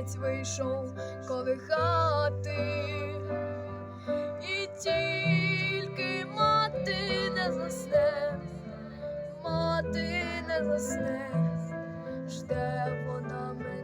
геть вийшов колихати, і тільки мати не засне, мати не засне, жде вона мене.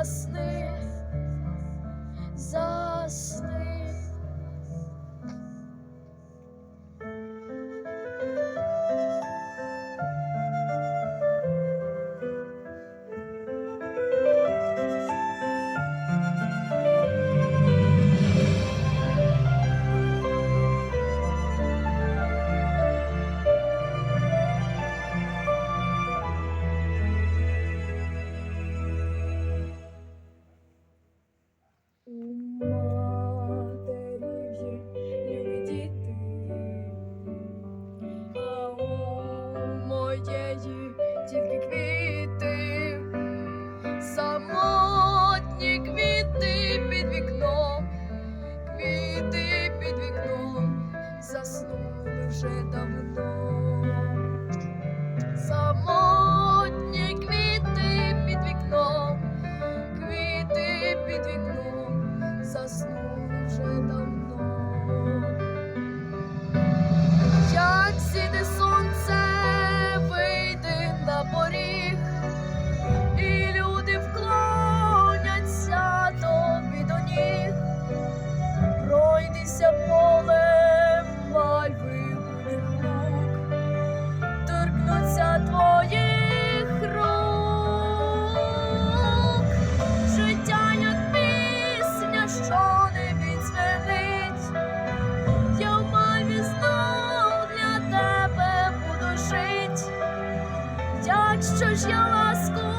aslı wciąż ją osku.